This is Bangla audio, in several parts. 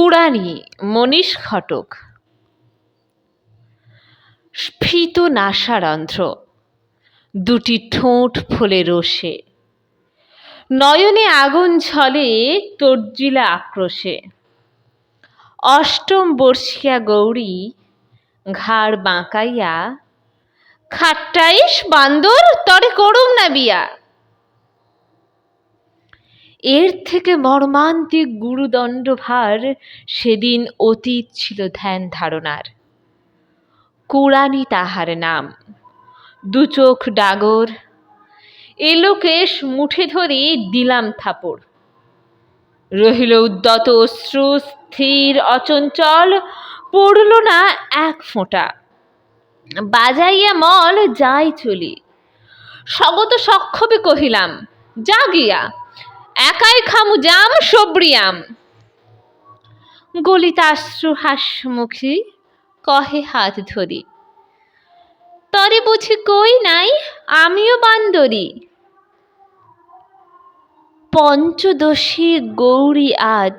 কুড়ানি, মনীষ ঘটক। স্ফীত নাসারন্ধ্র দুটি ঠোঁট ফোলে রোষে। নয়নে আগুন ঝলে তর্জিলা আক্রোশে। অষ্টম বর্ষিয়া গৌরী ঘাড় বাঁকাইয়া, খাট্টাইশ বান্দর, তরে করুম না বিয়া। এর থেকে মর্মান্তিক গুরুদণ্ড ভার সেদিন অতীত ছিল ধ্যান ধারণার। কুড়ানি তাহার নাম। দু চোখ ডাগর। এলোকেশ মুঠে ধরে দিলাম থাপড়। রহিল উদ্যত অশ্রু, স্থির, অচঞ্চল, পড়ল না এক ফোঁটা। বাজাইয়া মল যাই চলি। স্বগত সক্ষমে কহিলাম, যা গিয়া। একাই খামু জাম সব্রিয়াম গলিতাশ্রু হাস্যমুখী কহে হাত ধরি। তরে বুঝি কই নাই, আমিও বান্দরি। পঞ্চদশী গৌরী আজ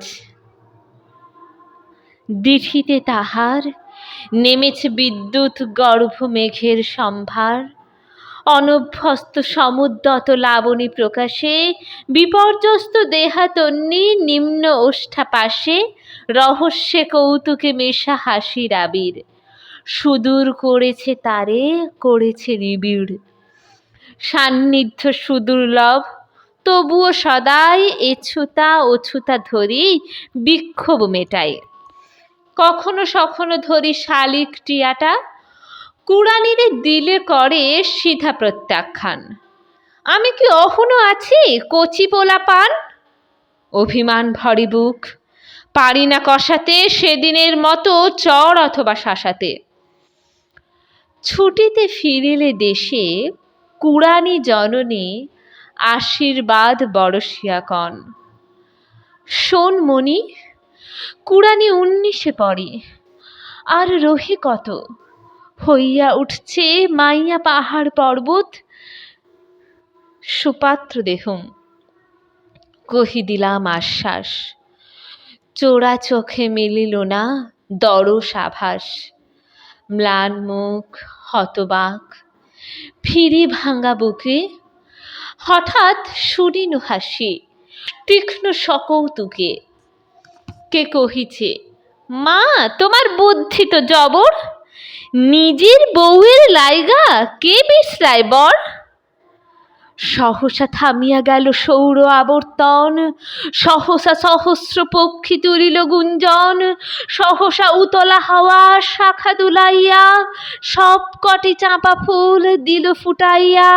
দিঠিতে তাহার, নেমেছে বিদ্যুৎ গর্ভ মেঘের সম্ভার। অনভ্যস্ত সমুদ্যত লাবণী প্রকাশে, বিপর্যস্ত দেহাতন্যী নিম্ন ওষ্ঠা পাশে, রহস্যে কৌতুকে মেশা হাসির আবির। সুদূর করেছে তারে, করেছে নিবিড়। সান্নিধ্য সুদুর্লভ তবুও সদাই এছুতা ওছুতা ধরি বিক্ষোভ মেটায়। কখনো সখনো ধরি শালিক টিয়াটা কুড়ানিরে দিলে করে সিধা প্রত্যাখ্যান। আমি কি অহনো আছি, কচি পোলা পান? অভিমান ভরি বুক। পারি না কষাতে সেদিনের মতো চর অথবা শাসাতে। ছুটিতে ফিরিলে দেশে কুড়ানি জননী আশীর্বাদ বড়শিয়া কন। শোন মণি কুড়ানি উন্নিশে পড়ে, আর রহে কত? হইয়া উঠছে মাইয়া পাহাড় পর্বত। সুপাত্র দেহুম কহি দিলাম আশ্বাস। চোরা চোখে মিলিল না দরস আভাস। ম্লান মুখ, হতবাক ফিরি ভাঙা বুকে। হঠাৎ শুনিনু হাসি, তীক্ষ্ণ সকৌতুকে। কে কহিছে, মা, তোমার বুদ্ধি তো জবর। নিজের বউয়ের লাইগা কে বিশ্রায় বর? সহসা থামিয়া গেল সৌর আবর্তন, সহসা সহস্র পক্ষী তুলিল গুঞ্জন, সহসা উতলা হাওয়া শাখা দুলাইয়া সব কটি চাঁপা ফুল দিল ফুটাইয়া।